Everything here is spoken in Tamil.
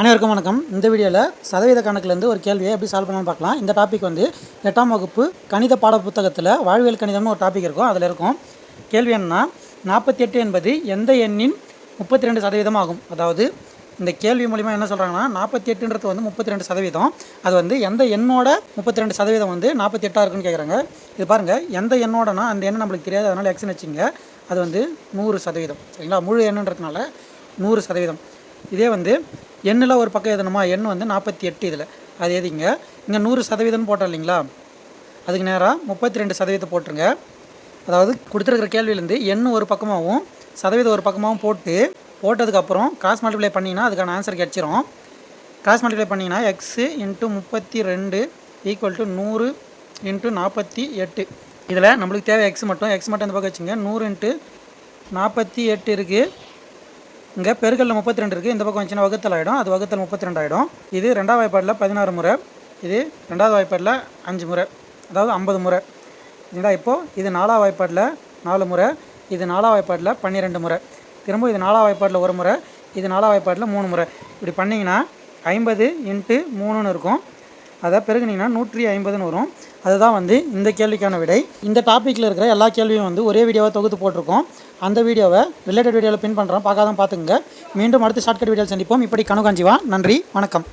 அனைவருக்கும் வணக்கம். இந்த வீடியோவில் சதவீத கணக்குலேருந்து ஒரு கேள்வியை எப்படி சால்வ் பண்ணலாம்னு பார்க்கலாம். இந்த டாபிக் வந்து எட்டாம் வகுப்பு கணித பாட புத்தகத்தில் வாழ்வியல் கணிதம்னு ஒரு டாபிக் இருக்கும். அதில் இருக்கும். கேள்வி என்னன்னா நாற்பத்தி எட்டு என்பது எந்த எண்ணின் முப்பத்தி ரெண்டு சதவீதம் ஆகும்? அதாவது இந்த கேள்வி மூலிமா என்ன சொல்கிறாங்கன்னா நாற்பத்தி எட்டுன்றது வந்து முப்பத்தி ரெண்டு சதவீதம். அது வந்து எந்த எண்ணோட முப்பத்தி ரெண்டு சதவீதம் வந்து நாற்பத்தி எட்டாக இருக்குன்னு கேட்குறாங்க இது பாருங்கள் எந்த எண்ணோடனா அந்த எண்ணை நம்மளுக்கு தெரியாது. அதனால் எக்ஸ்னு வச்சுங்க அது வந்து நூறு சதவீதம். சரிங்களா? முழு எண்ணுன்றதுனால நூறு சதவீதம். இதே வந்து எண்ணில் ஒரு பக்கம் எழுதணுமா? எண் வந்து நாற்பத்தி எட்டு இதில். அது எதிங்க? இங்கே நூறு சதவீதம்னு போட்டோம் இல்லைங்களா? அதுக்கு நேராக முப்பத்தி ரெண்டு சதவீதம் போட்டுருங்க. அதாவது கொடுத்துருக்கிற கேள்வியிலேருந்து எண் ஒரு பக்கமாகவும் சதவீதம் ஒரு பக்கமாகவும் போட்டு போட்டதுக்கப்புறம் கிராஸ் மல்டிப்ளை பண்ணிங்கன்னா அதுக்கான ஆன்சர் கிடச்சிரும். கிராஸ் மல்டிப்ளை பண்ணிங்கன்னா எக்ஸு இன்ட்டு முப்பத்தி ரெண்டு ஈக்குவல் டு நூறு இன்ட்டு நாற்பத்தி எட்டு. இதில் நம்மளுக்கு தேவை எக்ஸ் மட்டும். எக்ஸ் மட்டும் இந்த பக்கம் வச்சுங்க. நூறு இன்ட்டு நாற்பத்தி எட்டு இருக்குது இங்கே பெருக்கல்ல முப்பத்தி ரெண்டு இருக்குது இந்த பக்கம் வந்துச்சுன்னா வகுத்தல் ஆகிடும் அது வகுத்தல் முப்பத்தி ரெண்டு ஆகிடும் இது ரெண்டாவது வாய்ப்பாடில் பதினாறு முறை. இது ரெண்டாவது வாய்ப்பாடில் அஞ்சு முறை. அதாவது ஐம்பது முறை. சரிங்களா இப்போது இது நாலாவது வாய்ப்பாடில் நாலு முறை. இது நாலாவது வாய்ப்பாடில் பன்னிரெண்டு முறை. திரும்ப இது நாலாவது வாய்ப்பாட்டில் ஒரு முறை. இது நாலாவது வாய்ப்பாட்டில் மூணு முறை. இப்படி பண்ணிங்கன்னா ஐம்பது இன்ட்டு மூணுன்னு இருக்கும். அதை பெருகுனீங்கன்னா நூற்றி ஐம்பதுன்னு வரும். அதுதான் வந்து இந்த கேள்விக்கான விடை. இந்த டாப்பிக்கில் இருக்கிற எல்லா கேள்வியும் வந்து ஒரே வீடியோவை தொகுத்து போட்டிருக்கோம். அந்த வீடியோவை ரிலேட்டட் வீடியோவில் பின் பண்ணுறோம் பார்க்காதான் பார்த்துங்க மீண்டும் அடுத்த ஷார்ட்கட் வீடியோவில் சந்திப்போம். இப்படி கணுகாஞ்சிவா நன்றி. வணக்கம்.